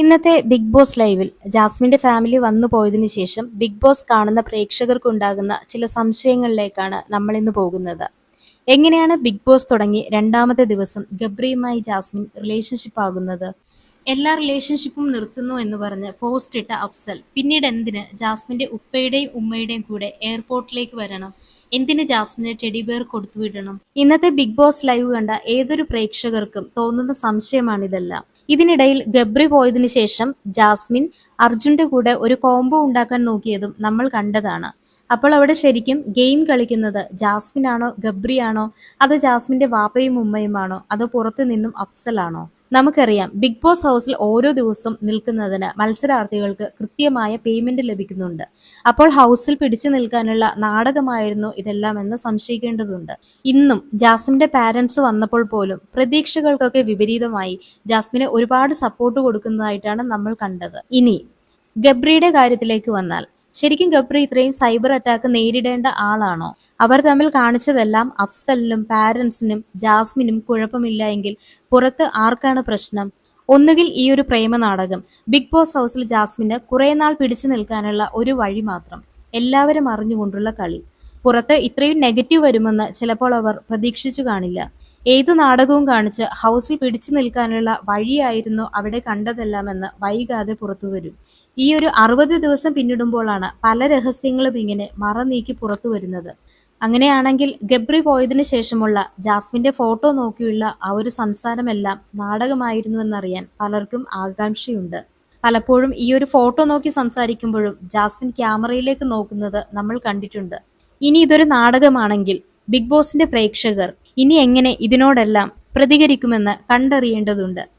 ഇന്നത്തെ big boss ലൈവിൽ ജാസ്മിന്റെ ഫാമിലി വന്നു പോയതിനു ശേഷം ബിഗ് ബോസ് കാണുന്ന പ്രേക്ഷകർക്കുണ്ടാകുന്ന ചില സംശയങ്ങളിലേക്കാണ് നമ്മൾ ഇന്ന് പോകുന്നത്. എങ്ങനെയാണ് ബിഗ് ബോസ് തുടങ്ങി രണ്ടാമത്തെ ദിവസം ഗബ്രിയുമായി ജാസ്മിൻ റിലേഷൻഷിപ്പ് ആകുന്നത്? എല്ലാ റിലേഷൻഷിപ്പും നിർത്തുന്നു എന്ന് പറഞ്ഞ് പോസ്റ്റ് ഇട്ട അഫ്സൽ പിന്നീട് എന്തിന് ജാസ്മിന്റെ ഉപ്പയുടെയും ഉമ്മയുടെയും കൂടെ എയർപോർട്ടിലേക്ക് വരണം? എന്തിന് ജാസ്മിന് ടെഡി കൊടുത്തു വിടണം? ഇന്നത്തെ ബിഗ് ബോസ് ലൈവ് കണ്ട ഏതൊരു പ്രേക്ഷകർക്കും തോന്നുന്ന സംശയമാണിതെല്ലാം. ഇതിനിടയിൽ ഗബ്രി പോയതിനു ശേഷം ജാസ്മിൻ അർജുന്റെ കൂടെ ഒരു കോംബോ ഉണ്ടാക്കാൻ നോക്കിയതും നമ്മൾ കണ്ടതാണ്. അപ്പോൾ അവിടെ ശരിക്കും ഗെയിം കളിക്കുന്നത് ജാസ്മിൻ ആണോ ഗബ്രി ആണോ അത് ജാസ്മിന്റെ വാപ്പയും ഉമ്മയുമാണോ? അതോ പുറത്തു നിന്നും അഫ്സലാണോ? നമുക്കറിയാം. ബിഗ് ബോസ് ഹൗസിൽ ഓരോ ദിവസവും നിൽക്കുന്നതിന് മത്സരാർത്ഥികൾക്ക് കൃത്യമായ പേയ്മെന്റ് ലഭിക്കുന്നുണ്ട്. അപ്പോൾ ഹൗസിൽ പിടിച്ചു നിൽക്കാനുള്ള നാടകമായിരുന്നു ഇതെല്ലാം എന്ന് സംശയിക്കേണ്ടതുണ്ട്. ഇന്നും ജാസ്മിന്റെ പാരന്റ്സ് വന്നപ്പോൾ പോലും പ്രതീക്ഷകൾക്കൊക്കെ വിപരീതമായി ജാസ്മിന് ഒരുപാട് സപ്പോർട്ട് കൊടുക്കുന്നതായിട്ടാണ് നമ്മൾ കണ്ടത്. ഇനി ഗബ്രിയുടെ കാര്യത്തിലേക്ക് വന്നാൽ ശരിക്കും ഗബ്രി ഇത്രയും സൈബർ അറ്റാക്ക് നേരിടേണ്ട ആളാണോ? അവർ തമ്മിൽ കാണിച്ചതെല്ലാം അഫ്സലിനും പാരൻസിനും ജാസ്മിനും കുഴപ്പമില്ല എങ്കിൽ പുറത്ത് ആർക്കാണ് പ്രശ്നം? ഒന്നുകിൽ ഈ ഒരു പ്രേമ നാടകം. ബിഗ് ബോസ് ഹൗസിൽ ജാസ്മിന് കുറെ നാൾ പിടിച്ചു നിൽക്കാനുള്ള ഒരു വഴി മാത്രം. എല്ലാവരും അറിഞ്ഞുകൊണ്ടുള്ള കളി. പുറത്ത് ഇത്രയും നെഗറ്റീവ് വരുമെന്ന് ചിലപ്പോൾ അവർ പ്രതീക്ഷിച്ചു കാണില്ല. ഏത് നാടകവും കാണിച്ച് ഹൗസിൽ പിടിച്ചു നിൽക്കാനുള്ള വഴിയായിരുന്നു അവിടെ കണ്ടതെല്ലാമെന്ന് വൈകാതെ പുറത്തു വരും. ഈ ഒരു അറുപത് ദിവസം പിന്നിടുമ്പോഴാണ് പല രഹസ്യങ്ങളും ഇങ്ങനെ മറനീക്കി പുറത്തു വരുന്നത്. അങ്ങനെയാണെങ്കിൽ ഗബ്രി പോയതിനു ശേഷമുള്ള ജാസ്മിന്റെ ഫോട്ടോ നോക്കിയുള്ള ആ ഒരു സംസാരമെല്ലാം നാടകമായിരുന്നുവെന്നറിയാൻ പലർക്കും ആകാംക്ഷയുണ്ട്. പലപ്പോഴും ഈ ഒരു ഫോട്ടോ നോക്കി സംസാരിക്കുമ്പോഴും ജാസ്മിൻ ക്യാമറയിലേക്ക് നോക്കുന്നത് നമ്മൾ കണ്ടിട്ടുണ്ട്. ഇനി ഇതൊരു നാടകമാണെങ്കിൽ ബിഗ് ബോസിന്റെ പ്രേക്ഷകർ ഇനി എങ്ങനെ ഇതിനോടെല്ലാം പ്രതികരിക്കുമെന്ന് കണ്ടറിയേണ്ടതുണ്ട്